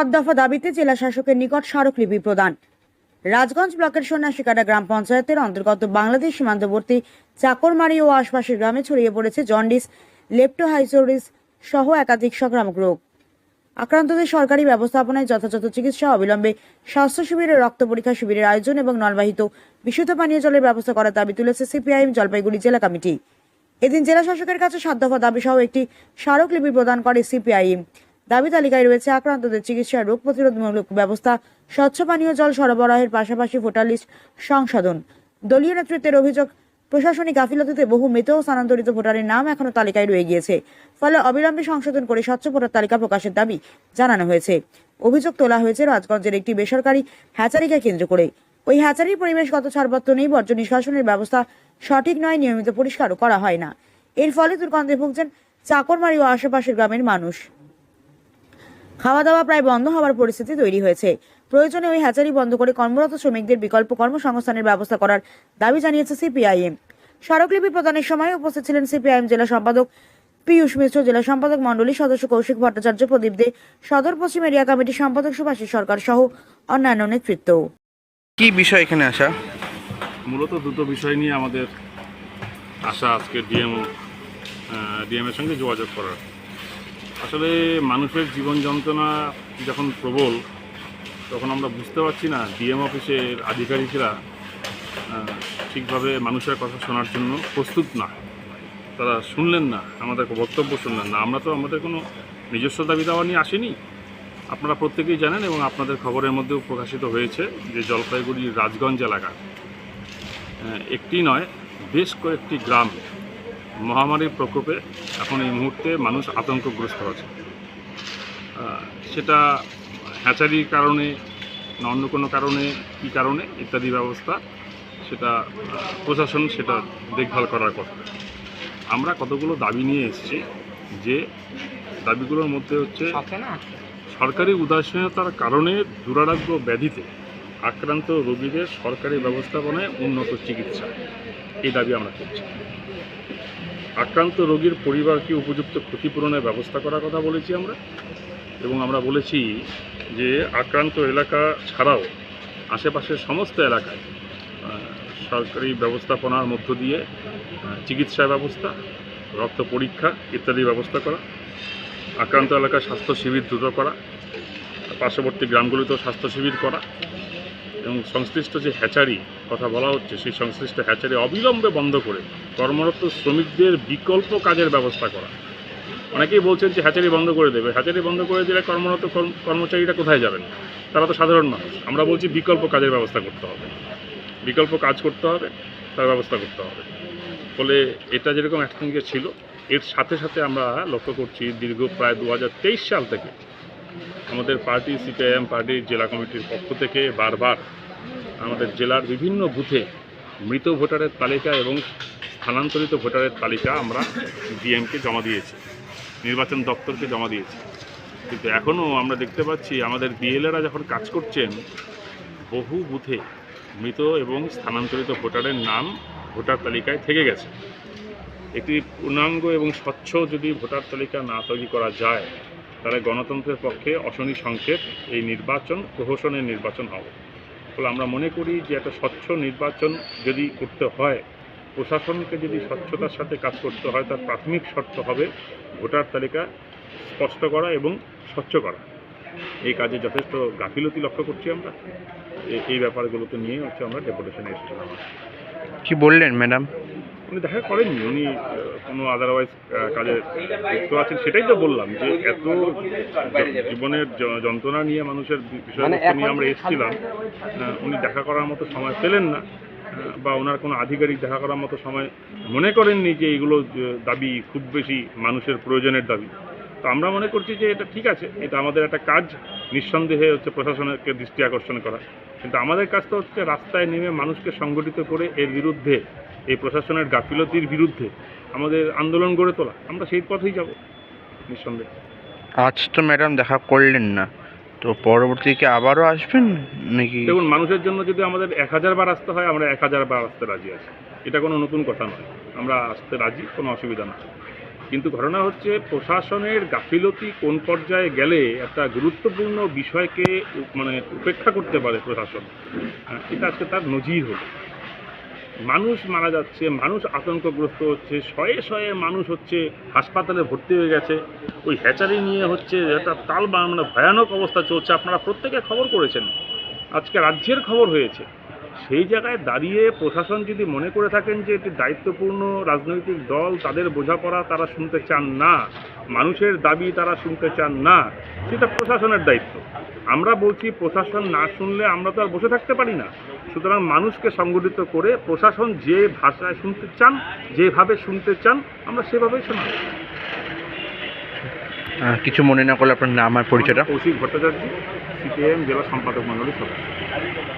সাত দফা দাবিতে জেলা শাসকের নিকট স্মারকলিপি প্রদান। রাজগঞ্জ ব্লকের সন্ন্যাসীকাটা গ্রাম পঞ্চায়েতের অন্তর্গত বাংলাদেশ সীমান্তবর্তী চাকরমারি ও আশপাশের গ্রামে ছড়িয়ে পড়েছে জন্ডিস লেপ্টোহাইসোরিস সহ একাধিক সংক্রামক রোগ। আক্রান্তদের সরকারি ব্যবস্থাপনায় যথাযথ চিকিৎসা অবিলম্বে স্বাস্থ্য শিবিরের রক্ত পরীক্ষা শিবিরের আয়োজন এবং নলবাহিত বিশুদ্ধ পানীয় জলের ব্যবস্থা করার দাবি তুলেছে সিপিআইএম জলপাইগুড়ি জেলা কমিটি। এদিন জেলা শাসকের কাছে সাত দফা দাবি সহ একটি স্মারকলিপি প্রদান করে সিপিআইএম। দাবি তালিকায় রয়েছে আক্রান্তদের চিকিৎসা, রোগ প্রতিরোধমূলক ব্যবস্থা, স্বচ্ছ পানীয় জল সরবরাহের পাশাপাশি ভোটার লিস্ট সংশোধন। দলীয় নেতৃত্বের অভিযোগ, প্রশাসনিক গাফিলতিতে বহু মৃত ও স্থানান্তরিত ভোটারের নাম এখনও তালিকায় রয়ে গিয়েছে। ফলে অবিলম্বে সংশোধন করে স্বচ্ছ ভোটার তালিকা প্রকাশের দাবি জানানো হয়েছে। অভিযোগ তোলা হয়েছে রাজগঞ্জের একটি বেসরকারি হ্যাচারিকে কেন্দ্র করে। ওই হ্যাচারির পরিবেশগত ছাড়পত্র নেই বর্জ্য নিষ্কাশনের ব্যবস্থা সঠিক নয়, নিয়মিত পরিষ্কারও করা হয় না। এর ফলে দুর্গন্ধে ভুগছেন চাকরমারি ও আশেপাশের গ্রামের মানুষ। খাওয়া দাওয়া প্রায় বন্ধ হওয়ার পরিস্থিতি তৈরি হয়েছে। প্রয়োজনে ওই হ্যাচারি বন্ধ করে কর্মরত শ্রমিকদের বিকল্প কর্মসংস্থানের ব্যবস্থা করার দাবি জানিয়েছে সিপিআইএম। স্মারকলিপি প্রদানের সময় উপস্থিত ছিলেন সিপিআইএম জেলা সম্পাদক পীয়ূষ মিশ্র জেলা সম্পাদক মণ্ডলী সদস্য কৌশিক ভট্টাচার্য প্রদীপ দে সদর পশ্চিম এরিয়া কমিটির সম্পাদক সুভাষী সরকার সহ অন্যান্য নেতৃত্ব। কি বিষয় এখানে আসা? মূলত দুটো বিষয় নিয়ে আমাদের আশা আজকে ডিএম ডিএমের সঙ্গে যোগাযোগ করার। আসলে মানুষের জীবন যন্ত্রণা যখন প্রবল, তখন আমরা বুঝতে পারছি না ডিএম অফিসের আধিকারিকরা ঠিকভাবে মানুষের কথা শোনার জন্য প্রস্তুত না। তারা শুনলেন না, আমাদের বক্তব্য শুনলেন না। আমরা তো আমাদের কোনো নিজস্ব দাবি দাওয়া নিয়ে আসিনি। আপনারা প্রত্যেকেই জানেন এবং আপনাদের খবরের মধ্যেও প্রকাশিত হয়েছে যে জলপাইগুড়ি রাজগঞ্জ এলাকা একটি নয়, বেশ কয়েকটি গ্রাম মহামারীর প্রকোপে এখন এই মুহূর্তে মানুষ আতঙ্কগ্রস্ত আছে। সেটা হ্যাচারির কারণে না অন্য কোনো কারণে কি কারণে ইত্যাদি ব্যবস্থা সেটা প্রশাসন সেটা দেখভাল করার কথা। আমরা কতগুলো দাবি নিয়ে এসেছি যে দাবিগুলোর মধ্যে হচ্ছে সরকারি উদাসীনতার কারণে দুরারোগ্য ব্যাধিতে আক্রান্ত রোগীদের সরকারি ব্যবস্থাপনায় উন্নত চিকিৎসা। এই দাবি আমরা করছি। আক্রান্ত রোগীর পরিবারকে উপযুক্ত ক্ষতিপূরণের ব্যবস্থা করার কথা বলেছি আমরা এবং আমরা বলেছি যে আক্রান্ত এলাকা ছাড়াও আশেপাশের সমস্ত এলাকায় সরকারি ব্যবস্থাপনার মধ্য দিয়ে চিকিৎসা ব্যবস্থা, রক্ত পরীক্ষা ইত্যাদি ব্যবস্থা করা, আক্রান্ত এলাকায় স্বাস্থ্য শিবির দ্রুত করা, পার্শ্ববর্তী গ্রামগুলিতেও স্বাস্থ্য শিবির করা এবং সংশ্লিষ্ট যে হ্যাচারি কথা বলা হচ্ছে, সেই সংশ্লিষ্ট হ্যাচারি অবিলম্বে বন্ধ করে কর্মরত শ্রমিকদের বিকল্প কাজের ব্যবস্থা করা। অনেকেই বলছেন যে হ্যাচারি বন্ধ করে দেবে। হ্যাচারি বন্ধ করে দিলে কর্মরত কর্ম- কর্মচারীরা কোথায় যাবেন? তারা তো সাধারণ মানুষ। আমরা বলছি বিকল্প কাজের ব্যবস্থা করতে হবে। বিকল্প কাজ করতে হবে, তার ব্যবস্থা করতে হবে। ফলে এটা যেরকম একসঙ্গে ছিল, এর সাথে সাথে আমরা লক্ষ্য করছি দীর্ঘ প্রায় দু হাজার তেইশ সাল থেকে আমাদের পার্টি, সিপিআইএম পার্টির জেলা কমিটির পক্ষ থেকে বারবার আমাদের জেলার বিভিন্ন বুথে মৃত ভোটারের তালিকা এবং স্থানান্তরিত ভোটারের তালিকা আমরা ডিএমকে জমা দিয়েছি, নির্বাচন দপ্তরকে জমা দিয়েছি। কিন্তু এখনও আমরা দেখতে পাচ্ছি, আমাদের বিএলএরা যখন কাজ করছেন, বহু বুথে মৃত এবং স্থানান্তরিত ভোটারের নাম ভোটার তালিকায় থেকে গেছে। একটি পূর্ণাঙ্গ এবং স্বচ্ছ যদি ভোটার তালিকা না তৈরি করা যায় তাহলে গণতন্ত্রের পক্ষে অশনি সংকেত, এই নির্বাচন প্রহসনের নির্বাচন হবে। ফলে আমরা মনে করি যে একটা স্বচ্ছ নির্বাচন যদি করতে হয়, প্রশাসনকে যদি স্বচ্ছতার সাথে কাজ করতে হয়, তার প্রাথমিক শর্ত হবে ভোটার তালিকা স্পষ্ট করা এবং স্বচ্ছ করা। এই কাজে যথেষ্ট গাফিলতি লক্ষ্য করছি আমরা। এই ব্যাপারগুলোকে নিয়ে হচ্ছে আমরা ডেপুটেশনে এসেছিলাম। কি বললেন, ম্যাডাম? উনি দেখা করেননি? উনি কোনো আদারওয়াইজ কাজে যুক্ত আছেন? সেটাই তো বললাম যে এত জীবনের যন্ত্রণা নিয়ে মানুষের বিষয়বস্তু নিয়ে আমরা এসেছিলাম উনি দেখা করার মতো সময় পেলেন না বা ওনার কোনো আধিকারিক দেখা করার মতো সময় মনে করেননি যে এগুলো যে দাবি খুব বেশি মানুষের প্রয়োজনের দাবি। তো আমরা মনে করছি যে এটা ঠিক আছে এটা আমাদের একটা কাজ নিঃসন্দেহে হচ্ছে প্রশাসনকে দৃষ্টি আকর্ষণ করা। কিন্তু আমাদের কাজ তো হচ্ছে রাস্তায় নেমে মানুষকে সংগঠিত করে এর বিরুদ্ধে এই প্রশাসনের গাফিলতির বিরুদ্ধে আমাদের আন্দোলন গড়ে তোলা। আমরা সেই পথেই যাব নিঃসন্দেহে। আজ তো ম্যাডাম দেখা করলেন না। তো পরবর্তীকে আবারও আসবেন নাকি? দেখুন মানুষের জন্য যদি আমাদের এক হাজার বার আসতে হয় আমরা এক হাজার বার আসতে রাজি আছি। এটা কোনো নতুন কথা নয়। আমরা আসতে রাজি কোনো অসুবিধা নয়। কিন্তু ঘটনা হচ্ছে প্রশাসনের গাফিলতি কোন পর্যায়ে গেলে একটা গুরুত্বপূর্ণ বিষয়কে মানে উপেক্ষা করতে পারে প্রশাসন? আহ, এটা আজকে তার নজির হলো। মানুষ মারা যাচ্ছে, মানুষ আতঙ্কগ্রস্ত হচ্ছে, শয়ে শয়ে মানুষ হচ্ছে হাসপাতালে ভর্তি হয়ে গেছে। ওই হ্যাচারি নিয়ে হচ্ছে একটা তাল বা মানে ভয়ানক অবস্থা চলছে। আপনারা প্রত্যেকে খবর করেছেন। আজকে রাজ্যের খবর হয়েছে। সেই জায়গায় দাঁড়িয়ে প্রশাসন যদি মনে করে থাকেন যে এটি দায়িত্বপূর্ণ রাজনৈতিক দল তাদের বোঝাপড়া তারা শুনতে চান না মানুষের দাবি তারা শুনতে চান না সেটা প্রশাসনের দায়িত্ব। আমরা বলছি প্রশাসন না শুনলে আমরা তো আর বসে থাকতে পারি না। সুতরাং মানুষকে সংগঠিত করে প্রশাসন যে ভাষায় শুনতে চান যেভাবে শুনতে চান আমরা সেভাবেই শোনাব। আহ, কিছু মনে না করলে আপনার নাম আর পরিচয়টা? কৌশিক ভট্টাচার্য সিপিএম জেলা সম্পাদক মণ্ডলীর সদস্য।